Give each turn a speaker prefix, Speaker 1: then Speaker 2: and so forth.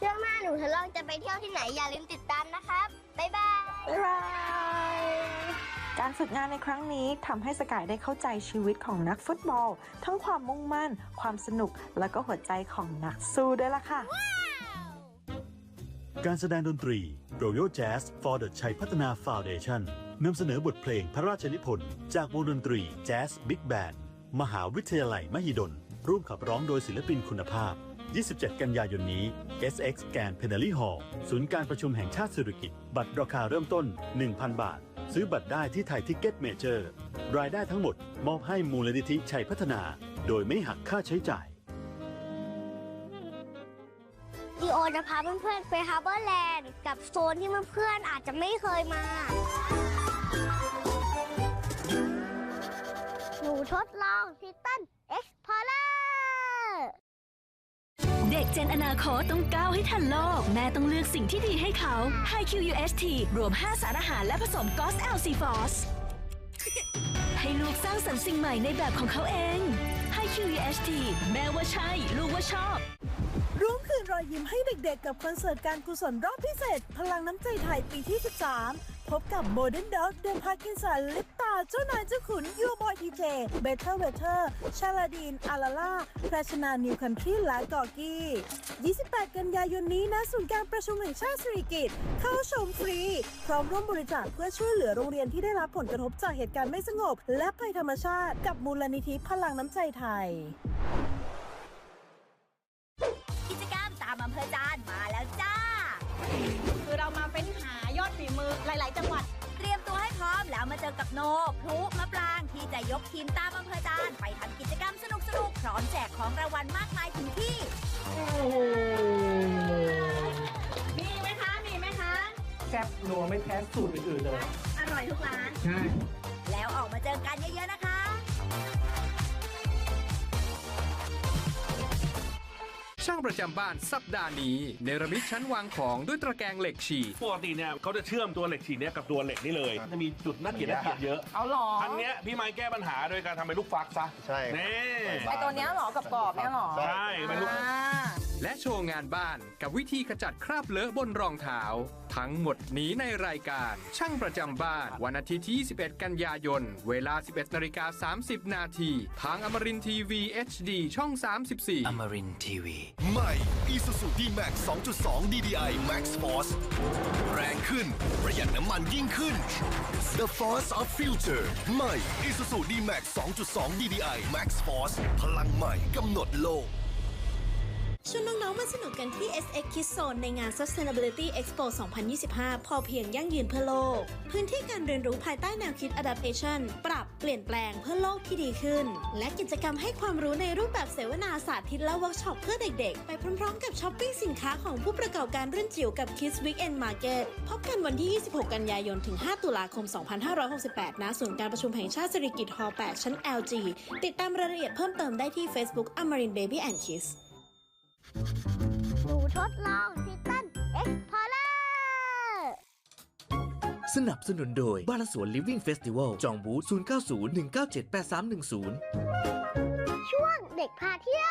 Speaker 1: ช่วงหน้าหนูทดลองจะไปเที่ยวที่ไหนอย่าลืมติดตามนะครับ บ๊ายบาย
Speaker 2: บ๊ายบาย การฝึกงานในครั้งนี้ทำให้สกายได้เข้าใจชีวิตของนักฟุตบอล ทั้งความมุ่งมั่น ความสนุก และก็หัวใจของนักสู้ด้วยล่ะค่ะ
Speaker 3: การแสดงดนตรี Royal Jazz for the ชัยพัฒนา Foundation นำเสนอบทเพลงพระราชนิพนธ์จากวงดนตรี Jazz Big Band มหาวิทยาลัยมหิดล ร่วมขับร้องโดยศิลปินคุณภาพ 27 กันยายนนี้ SX แกนเพน a ลี่ฮอลศูนย์การประชุมแห่งชาติสิริกิติ์บัตรราคาเริ่มต้น 1,000 บาท ซื้อบัตรได้ที่ไทยทิกเก็ตเมเจอร์ รายได้ทั้งหมด มอบให้มูลนิธิชัยพัฒนา โดยไม่หักค่าใช้จ่าย
Speaker 1: ดีโอจะพาเพื่อนๆไปฮาร์เบอร์แลนด์กับโซนที่เพื่อนๆอาจจะไม่เคยมา หนูทดลองทิตันเอ็กซ์พอร์เลอร์
Speaker 4: เจนอนาคตต้องก้าวให้ทันโลก แม่ต้องเลือกสิ่งที่ดีให้เขา High QUHT รวม 5 สารอาหารและผสมกอส LC f o s ให้ลูกสร้างสรรค์สิ่งใหม่ในแบบของเขาเอง High QUHT แม่ว่าใช่ ลูกว่าชอบ
Speaker 5: ร่วมคืนรอยยิ้มให้เด็กๆ กับคอนเสิร์ตการกุศลรอบพิเศษ พลังน้ำใจไทยปีที่ 13 พบกับโมเดิร์นด็อก เดนพาร์กินสันลิปตาเจ้านายเจ้าขุนยูบอยทีเจเบเทอร์เวเทอร์ชาลาดีนอาลาล่าพราชนานิวคันทรีและกอร์กี้ 28 กันยายนนี้ณศูนย์การประชุมแห่งชาติสิริกิติ์เข้าชมฟรี พร้อมร่วมบริจาคเพื่อช่วยเหลือโรงเรียนที่ได้รับผลกระทบจากเหตุการณ์ไม่สงบ และภัยธรรมชาติ กับมูลนิธิพลังน้ำใจไทย
Speaker 4: กิจกรรมตามอำเภอจานมาแล้วจ้า
Speaker 6: คือเรามาเฟ้นหายอดฝีมือหลาย ๆ จังหวัด
Speaker 4: พร้อมแล้วมาเจอกับโนพลุมะปรางที่จะยกทีมตามอำเภอจานไปทำกิจกรรมสนุกๆพร้อมแจกของรางวัลมากมายถึงที่
Speaker 6: มีไหมคะ มีไหมคะ
Speaker 7: แซ่บนัวไม่แพ้สูตรอื่นๆเลย
Speaker 6: อร่อยทุกร้าน
Speaker 7: ใช่
Speaker 8: ช่างประจำบ้านสัปดาห์นี้ เนรมิตชั้นวางของด้วยตะแกรงเหล็กฉีด
Speaker 9: ปกติเนี่ยเขาจะเชื่อมตัวเหล็กฉีดเนี้ยกับตัวเหล็กนี่เลยจะมีจุดน่าเกลียดน่าเกลียดเยอะ
Speaker 6: เอาหรอ
Speaker 9: อันเนี้ยพี่ไม้แก้ปัญหาโดยการทำเป็นลูกฟักซะ
Speaker 10: ใช่
Speaker 9: นี่
Speaker 6: ไอตัวเนี้ยหรอกับกรอบๆเนี้ยหรอ
Speaker 9: ใช่เป็นลูก
Speaker 6: อ่า
Speaker 8: และโชว์งานบ้านกับวิธีขจัดคราบเลอะบนรองเท้า ทั้งหมดนี้ในรายการ ช่างประจำบ้าน วันอาทิตย์ที่ 21 กันยายน เวลา 11นาฬิกา30 นาที ทางอมรินทีวี HD ช่อง 34
Speaker 11: อมรินทีวี
Speaker 10: ใหม่ Isuzu D-Max 2.2 DDI Max Force แรงขึ้น ประหยัดน้ำมันยิ่งขึ้น The Force of Future ใหม่ Isuzu D-Max 2.2 DDI Max Force พลังใหม่กำหนดโลก
Speaker 12: ชวนน้องๆมาสนุกกันที่ SX Kids Zone ในงาน Sustainability Expo 2025 พอเพียงยั่งยืนเพื่อโลก พื้นที่การเรียนรู้ภายใต้แนวคิด Adaptation ปรับเปลี่ยนแปลงเพื่อโลกที่ดีขึ้น และกิจกรรมให้ความรู้ในรูปแบบเสวนาสาธิตและเวิร์กช็อปเพื่อเด็กๆ ไปพร้อมๆ กับช้อปปิ้งสินค้าของผู้ประกอบการรุ่นจิ๋วกับ Kids Weekend Market พบกันวันที่ 26 กันยายนถึง 5 ตุลาคม 2568ณศูนย์การประชุมแห่งชาติสิริกิติ์ฮอลล์8ชั้น LG ติดตามรายละเอียดเพิ่มเติมได้ที่ Facebook Amarin Baby and Kids
Speaker 1: ทดลองทิตันเอ็กซ์พอร์เลอร์
Speaker 11: สนับสนุนโดย บ้านและสวน Living Festival จองบูธ090 197 8310
Speaker 1: ช่วงเด็กพาเที่ยว